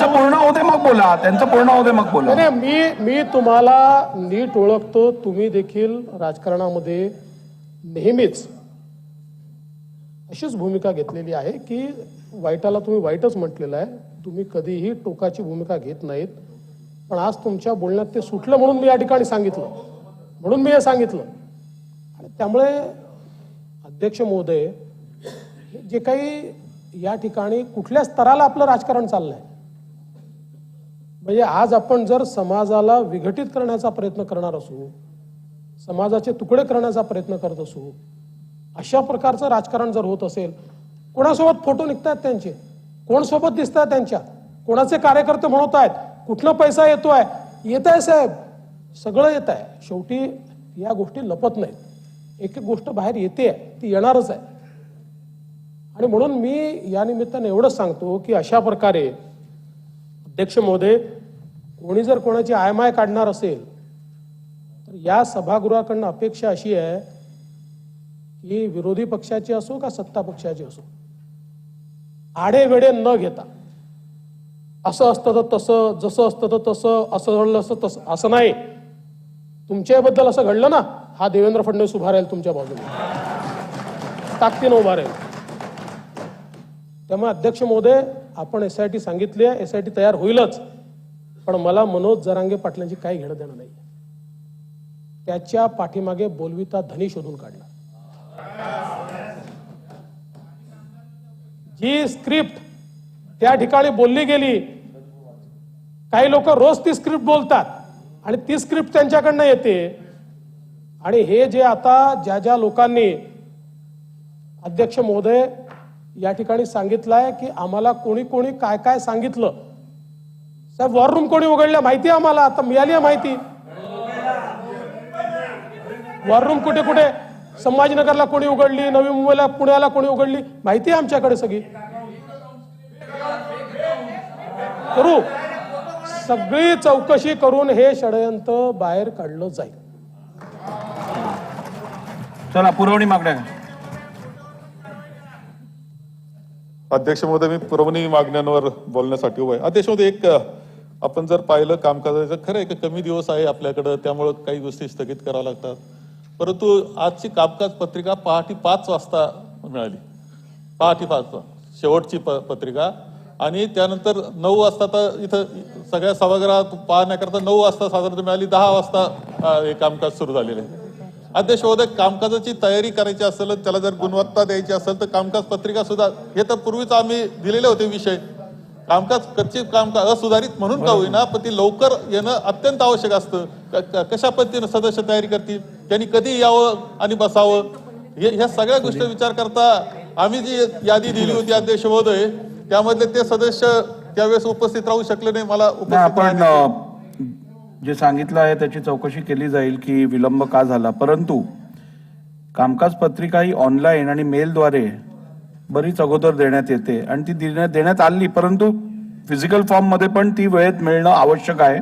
त्यांचं पूर्ण होते मग बोला. त्यांचं पूर्ण होते मग बोला. नाही मी मी तुम्हाला नीट ओळखतो. तुम्ही देखील राजकारणामध्ये नेहमीच अशीच भूमिका घेतलेली आहे की वाईटाला तुम्ही वाईटच म्हटलेलं आहे. तुम्ही कधीही टोकाची भूमिका घेत नाहीत. पण आज तुमच्या बोलण्यात ते सुटलं म्हणून मी या ठिकाणी सांगितलं. म्हणून मी हे सांगितलं. आणि त्यामुळे अध्यक्ष महोदय जे काही या ठिकाणी कुठल्या स्तराला आपलं राजकारण चाललंय म्हणजे आज आपण जर समाजाला विघटित करण्याचा प्रयत्न करणार असू समाजाचे तुकडे करण्याचा प्रयत्न करत असू अशा प्रकारचं राजकारण जर होत असेल कोणासोबत फोटो निघतात त्यांचे? कोण सोबत दिसतात त्यांच्या? कोणाचे कार्यकर्ते म्हणत आहेत कुठला पैसा येतोय? येत आहे साहेब. सगळं येत आहे शेवटी या गोष्टी लपत नाहीत. एक एक गोष्ट बाहेर येते ती येणारच आहे. आणि म्हणून मी या निमित्ताने एवढंच सांगतो की अशा प्रकारे अध्यक्ष महोदय कोणी जर कोणाची आयमाय काढणार असेल तर या सभागृहाकडनं अपेक्षा अशी आहे की विरोधी पक्षाची असो का सत्ता पक्षाची असो आडे वेडे न घेता असं असतं तर तसं जसं असतं तर तसं असं घडलं असतं तसं असं नाही. तुमच्याबद्दल असं घडलं ना हा देवेंद्र फडणवीस उभा राहील तुमच्या बाजूने. ताकदीनं उभा राहील. त्यामुळे अध्यक्ष महोदय आपण एस आय टी सांगितली आहे एस आय टी तयार होईलच. पण मला मनोज जरांगे पाटलांची काही घेणं देणं नाही त्याच्या पाठीमागे बोलविता धनी शोधून काढला जी स्क्रिप्ट त्या ठिकाणी बोलली गेली काही लोक रोज ती स्क्रिप्ट बोलतात आणि ती स्क्रिप्ट त्यांच्याकडनं येते. आणि हे जे आता ज्या ज्या लोकांनी अध्यक्ष महोदय या ठिकाणी सांगितलंय की आम्हाला कोणी कोणी काय काय सांगितलं साहेब वॉर रूम कोणी उघडल्या माहिती आहे आम्हाला? आता मिळाली आहे माहिती. वॉर रूम कुठे कुठे? संभाजीनगरला कोणी उघडली? नवी मुंबईला पुण्याला कोणी उघडली? माहिती आहे आमच्याकडे सगळी. करू. सगळी चौकशी करून हे षडयंत्र बाहेर काढलं जाईल. चला पुरवणी मागण्या अध्यक्ष महोदय मी पुरवणी मागण्यांवर बोलण्यासाठी उभा आहे. अध्यक्ष महोदय एक आपण जर पाहिलं कामकाजाचं खरं आहे की कमी दिवस आहे आपल्याकडं त्यामुळं काही गोष्टी स्थगित कराव्या लागतात. परंतु आजची कामकाज पत्रिका पहाटे पाच वाजता मिळाली. पहाटे पाच शेवटची प पत्रिका. आणि त्यानंतर नऊ वाजता तर इथं सगळ्या सभागृहात पाहण्याकरता नऊ वाजता साधारणतः मिळाली दहा वाजता हे कामकाज सुरू झालेलं आहे. अध्यक्ष महोदय कामकाजाची तयारी करायची असेल त्याला जर गुणवत्ता द्यायची असेल तर कामकाज पत्रिका सुद्धा हे तर पूर्वीच आम्ही दिलेले होते विषय. कामकाज कच्चे कामकाज असुधारित म्हणून का होईना पण ती लवकर येणं अत्यंत आवश्यक असतं. कशा पद्धतीनं सदस्य तयारी करतील त्यांनी कधी यावं आणि बसावं हे ह्या सगळ्या गोष्टी विचार करता आम्ही जी यादी दिली होती अध्यक्ष महोदय त्यामधले ते सदस्य त्यावेळेस उपस्थित राहू शकले नाही मला आपण जे सांगितलं आहे त्याची चौकशी केली जाईल की विलंब का झाला. परंतु कामकाज पत्रिका ही ऑनलाईन आणि मेलद्वारे बरीच अगोदर देण्यात येते. आणि ती देण्यात देण्यात आली परंतु फिजिकल फॉर्ममध्ये पण ती वेळेत मिळणं आवश्यक आहे.